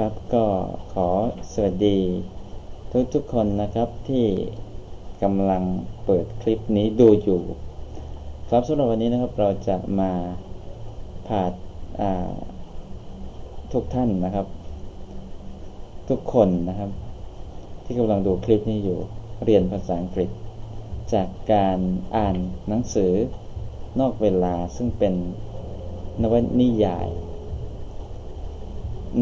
ครับก็ขอสวัสดี ทุกทุกคนนะครับที่กำลังเปิดคลิปนี้ดูอยู่ ครับสำหรับวันนี้นะครับเราจะมาผ่าทุกท่านนะครับ ทุกคนนะครับ ที่กำลังดูคลิปนี้อยู่เรียนภาษาอังกฤษ จากการอ่านหนังสือนอกเวลาซึ่งเป็นนวนิยาย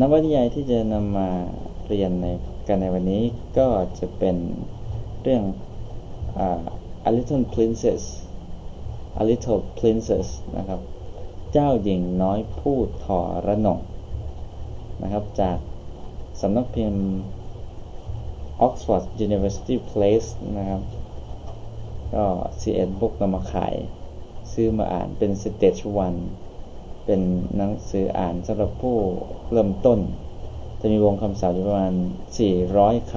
นวนิยายที่จะนำมาเรียนในกันในวันนี้ก็จะเป็นเรื่อง uh, A Little Princess A Little Princess นะครับ เจ้าหญิงน้อยผู้ถอระหนงนะครับ จากสำนักพิมพ์ Oxford University Press นะครับ ก็ซีเอ็ดบุ๊กนำมาขาย ซื้อมาอ่านเป็น Stage 1 เป็นหนังสืออ่านสำหรับผู้เริ่มต้น จะมีวงคำศัพท์อยู่ประมาณ 400 ค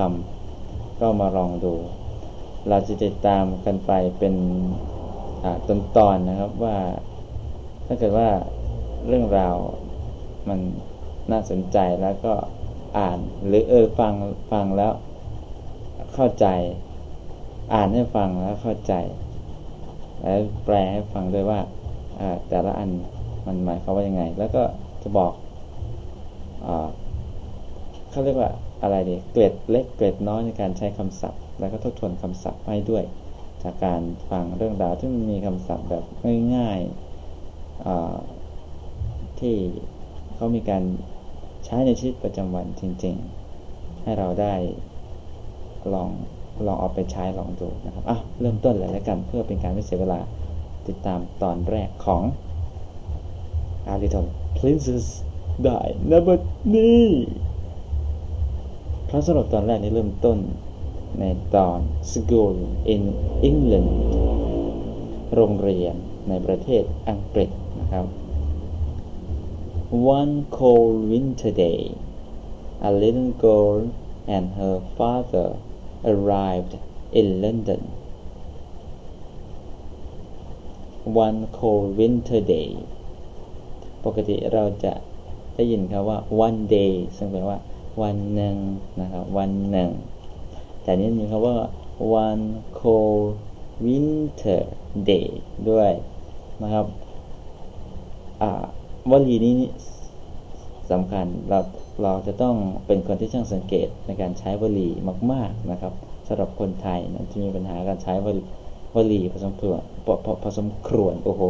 ำก็มาลองดู เราจะติดตามกันไปเป็นตอนตอนนะครับว่าถ้าเกิดว่าเรื่องราวมันน่าสนใจแล้วก็อ่านหรือเออฟังฟังแล้วเข้าใจ อ่านให้ฟังแล้วเข้าใจ แล้วแปลให้ฟังด้วยว่าแต่ละอัน มันหมายความว่ายังไง แล้วก็จะบอกอเขาเรียกว่าอะไรดีเกร็ดเล็กเกร็ดน้อยในการใช้คำศัพท์ แล้วก็ทบทวนคำศัพท์ให้ด้วย จากการฟังเรื่องราวที่มันมีคำศัพท์แบบง่ายๆที่เขามีการใช้ในชีวิตประจำวันจริง ๆ ให้เราได้ลองลองเอาไปใช้ลองดูนะครับอะเริ่มต้นเลยแล้วกันเพื่อเป็นการไม่เสียเวลาติดตามตอนแรกของ A little princess ได้นะบัดนี้พระสำหรับตอนแรกนี้เริ่มต้นในตอน School in England โรงเรียนในประเทศอังกฤษนะครับ One cold winter day a little girl and her father arrived in London one cold winter day ปกติเราจะได้ยินคำว่า one day ซึ่งแปลว่า วันหนึ่งนะครับ วันหนึ่ง แต่นี้มีคำว่า one cold winter day ด้วยนะครับวลีนี้สำคัญเราเราจะต้องเป็นคนที่ช่างสังเกตในการใช้วลีมาก ๆนะครับสำหรับคนไทยนะที่มีปัญหาการใช้วลีวลีผสมควนผสมครวนโอ้โห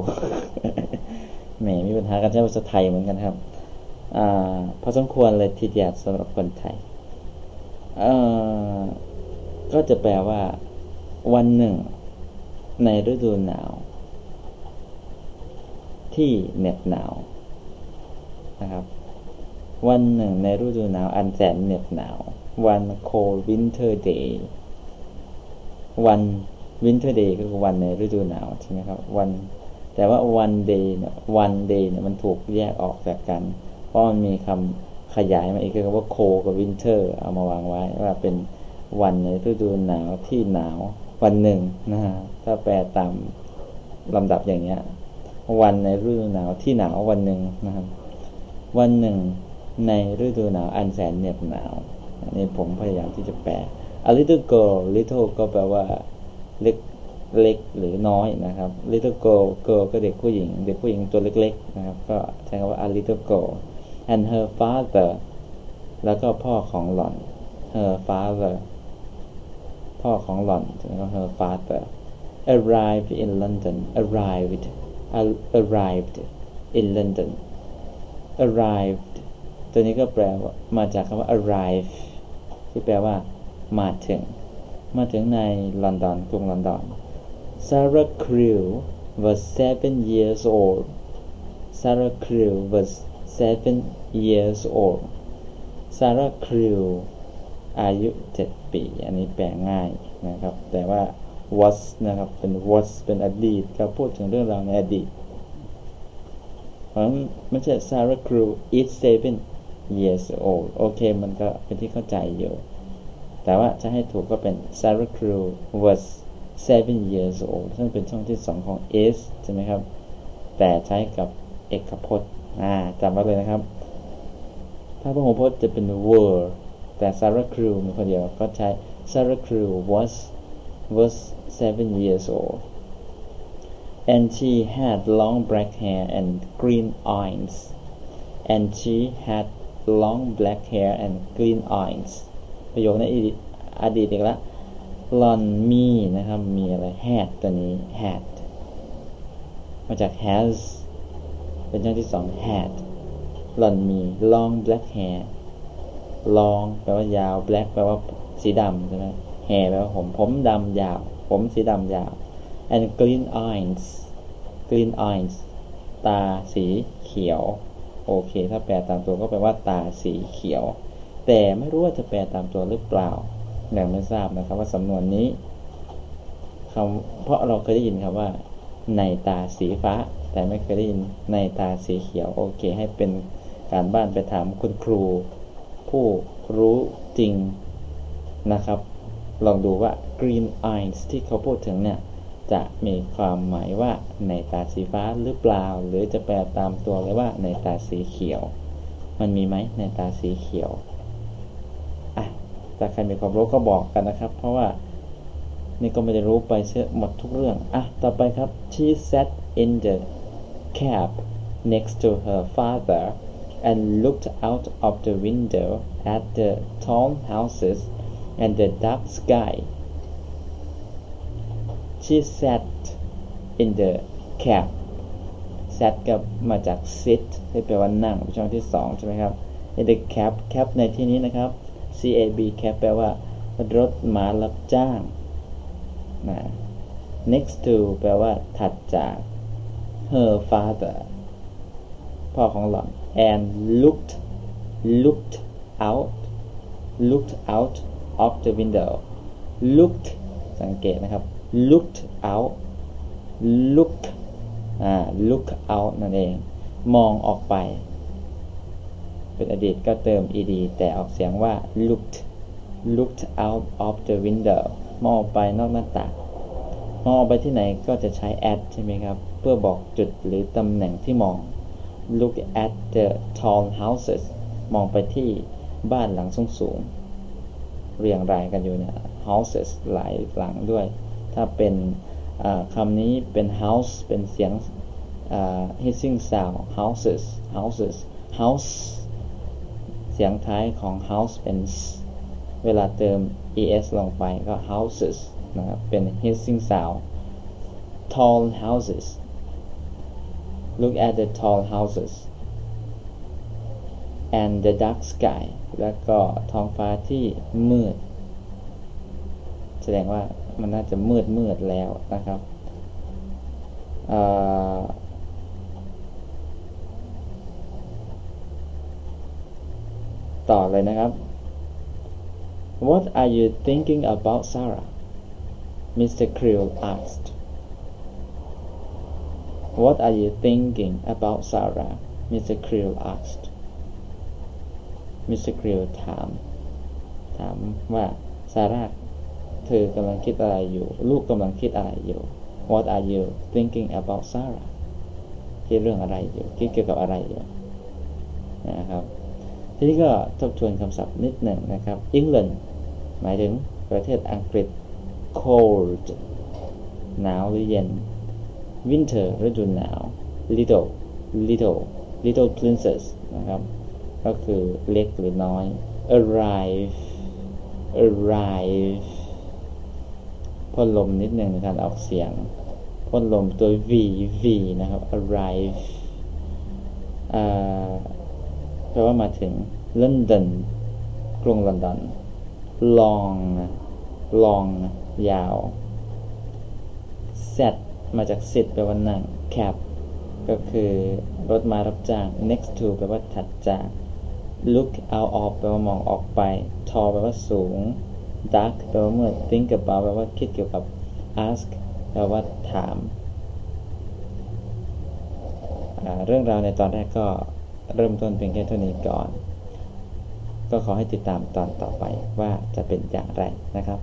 แหมมีปัญหาการใช้ภาษาไทยเหมือนกันครับอพอสมควรเลยทีเดียวสำหรับคนไทยก็จะแปลว่า วันหนึ่ง ในฤดูหนาว ที่เหน็บหนาวนะครับ วันหนึ่งในฤดูหนาวอันแสนเหน็บหนาว วัน cold winter day วัน winter day ก็คือวันในฤดูหนาวใช่ไหมครับ วัน แต่ว่า one day เนี่ย one day เนี่ยมันถูกแยกออกจากกัน เพราะมันมีคำขยายมาอีกคือคำว่า cold กับ winter เอามาวางไว้ว่าเป็นวันในฤดูหนาวที่หนาววันหนึ่งนะฮะถ้าแปลตามลำดับอย่างเงี้ย วันในฤดูหนาวที่หนาววันหนึ่งนะครับวันหนึ่งในฤดูหนาวอันแสนเหน็บหนาวนนี้ผมพยายามที่จะแปล a little girl little ก็แปลว่าเล็ก เล็กหรือน้อยนะครับ little girl girl ก็เด็กผู้หญิง เด็กผู้หญิงตัวเล็กๆนะครับ ก็ใช้คำว่า a little girl and her father แล้วก็พ่อของหล่อน her father พ่อของหล่อนแล้วก็ her father arrived in London arrived arrived in London arrived ตัวนี้ก็แปลว่ามาจากคำว่า arrive ที่แปลว่า มาถึง มาถึงในลอนดอนกรุงลอนดอน Sarah Crew was seven years old. Sarah Crew was seven years old. Sarah Crew อายุเจ็ดปี อันนี้แปลง่ายนะครับ แต่ว่า was นะครับ เป็น was เป็นอดีตก็พูดถึงเรื่องราวในอดีตเพราะไม่ใช่ Sarah Crew is seven years old โอเค มันก็เป็นที่เข้าใจอยู่ แต่ว่าจะให้ถูกก็เป็น Sarah Crew was seven years old ซึ่งเป็นช่องที่สองของ is ใช่ไหมครับ แต่ใช้กับเอกพจน์อ่าจำไว้เลยนะครับ ถ้าพหูพจน์จะเป็น were แต่ Sarah Crew มีคนเดียวก็ใช้ Sarah Crew was was seven years old and she had long black hair and green eyes and she had long black hair and green eyes ประโยคในอดีตอีกแล้ว หลอนมีนะครับ มีอะไร had ตัวนี้ had มาจาก has เป็นช่องที่สอง had หลอนมี long black hair long แปลว่ายาว black แปลว่าสีดำใช่ไหม hair แปลว่าผม ผมดำยาว ผมสีดำยาว and green eyes green eyes ตาสีเขียว โอเค ถ้าแปลตามตัวก็แปลว่าตาสีเขียว แต่ไม่รู้ว่าจะแปลตามตัวหรือเปล่า ยังไม่ทราบนะครับ ว่าสำนวนนี้คำเพราะเราเคยได้ยินครับว่า ในตาสีฟ้า แต่ไม่เคยได้ยินในตาสีเขียว โอเค ให้เป็นการบ้านไปถามคุณครู ผู้รู้จริงนะครับ ลองดูว่า green eyes ที่เขาพูดถึงเนี่ย จะมีความหมายว่าในตาสีฟ้าหรือเปล่า หรือจะแปลตามตัวเลยว่าในตาสีเขียว มันมีไหมในตาสีเขียวะถ้าใครมีความรู้ก็บอกกันนะครับ เพราะว่านี่ก็ไม่ได้รู้ไปเชื่อหมดทุกเรื่อง อะ ต่อไปครับ she sat in the cab next to her father and looked out of the window at the tall houses and the dark sky she sat in the cab sat กับมาจาก sit ที่แปลว่านั่งช่องที่สองใช่ไหมครับ in the cab cab ในที่นี้นะครับ cab cab แปลว่า รถมารับจ้างนะ next to แปลว่า ถัดจาก her father พ่อของหล่อน and looked looked out looked out of the window looked สังเกตนะครับ looked out look อ่า look out นั่นเอง มองออกไป เป็นอดีตก็เติม ed แต่ออกเสียงว่า looked looked out of the window มองไปนอกหน้าต่างมองไปที่ไหนก็จะใช้ at ใช่ไหมครับ เพื่อบอกจุดหรือตำแหน่งที่มอง look at the tall houses มองไปที่บ้านหลังสูงสูงเรียงรายกันอยู่เนี่ย houses หลายหลังด้วย ถ้าเป็นคำนี้เป็น house เป็นเสียง hissing sound houses houses house เสียงท้ายของ house เป็นเวลาเติม es ลงไปก็ houses นะครับ เป็น hissing sound tall houses look at the tall houses and the dark sky แล้วก็ท้องฟ้าที่มืด แสดงว่ามันน่าจะมืดมืดแล้วนะครับ ต่อเลยนะครับ What are you thinking about Sarah Mr. Creel asked What are you thinking about Sarah Mr. Creel asked Mr. Creel ถาม ถามว่าซาร่าเธอกำลังคิดอะไรอยู่ ลูกกำลังคิดอะไรอยู่ What are you thinking about Sarah คิดเรื่องอะไรอยู่ คิดเกี่ยวกับอะไรอยู่ นะครับ ทีนี้ก็ทบทวนคำศัพท์นิดหนึ่งนะครับ England หมายถึงประเทศอังกฤษ cold หนาวหรือเย็น winter ฤดูหนาว little little little princess นะครับ ก็คือเล็กหรือน้อย arrive arrive พ่นลมนิดหนึ่งในการออกเสียงพ่นลมตัว v v นะครับ arrive แปลว่ามาถึง London กรุงลอนดอน long long ยาว set มาจาก sit แปลว่านั่ง cab ก็คือรถมารับจ้าง next to แปลว่าถัดจาก look out of แปลว่ามองออกไป tall แปลว่าสูง dark แปลว่ามืด think about แปลว่าคิดเกี่ยวกับ ask แปลว่าถาม เรื่องราวในตอนแรกก็ เริ่มต้นเพียงแค่เท่านี้ก่อน ก็ขอให้ติดตามตอนต่อไปว่าจะเป็นอย่างไรนะครับ